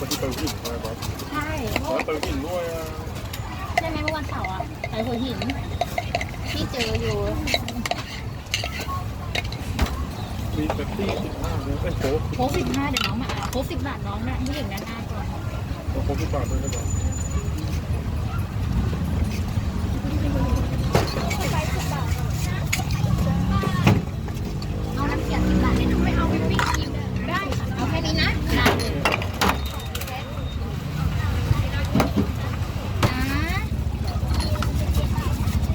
มาที่เติมหินอะไรบ้างใช่แล้วเติมหินด้วยอะใช่ไหมเมื่อวันเสาร์อะไปหัวหิน ที่เจออยู่มีแบบที่สิบห้าเนี่ยเป็นโค้กโค้กสิบห้าเดี๋ยวน้องมาอะโค้กสิบบาทน้องนะผู้หญิงด้านหน้าก่อน โค้กสิบบาทด้วยนะครับ เอาน้ำเขียวสิบบาทเลยนะไม่เอาวิปปิ้งครีมได้ค่ะเอาแค่นี้นะได้เลยนะ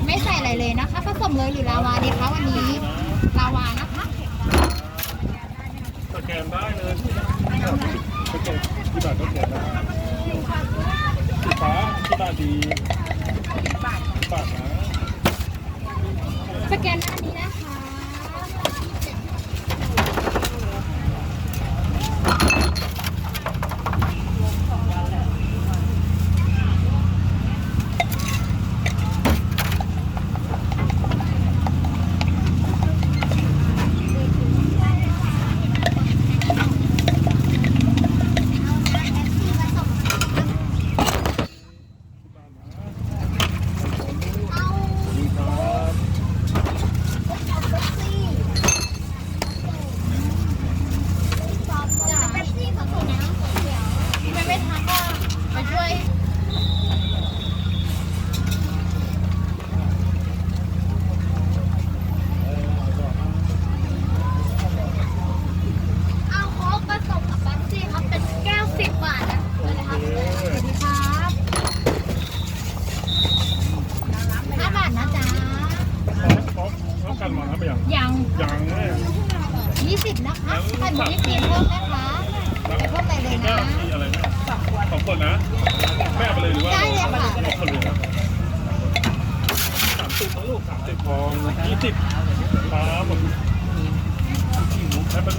ไม่ใส่ อะไรเลยนะคะผสมเลยหรือลาวาดีคะวันนี้ลาวานะคะสแกนได้เลยสแกนที่บ้านก็สแกนได้สีฟ้าที่บ้านดีบาทนะสแกนได้ครับ ไม่ไม่ทันก็มาช่วย เอาโค้กผสมกับแป๊บซี่ครับเป็นแก้วสิบบาทนะ โอเค สวัสดีครับห้าบาทนะจ๊ะ ขอขอกันมาครับอย่าง ยัง อย่างแน่ ยี่สิบนะคะใส่หมูยี่สิบเพิ่มนะคะใส่เพิ่มไปเลยแม่นะมีอะไรนะสองคนนะแม่ไปเลยหรือว่าได้เลยค่ะสองคนเลยนะสามสิบนะลูกสามสิบพองยี่สิบครับผมใช้เป็น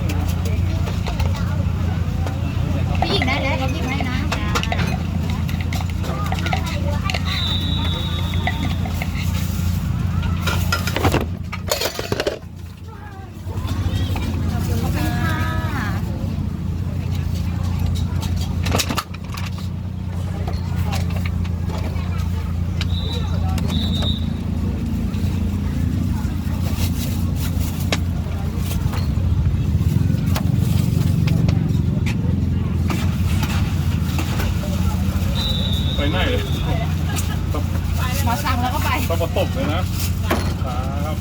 มาสั่งแล้วก็ไป ต้องมาตบเลยนะครับ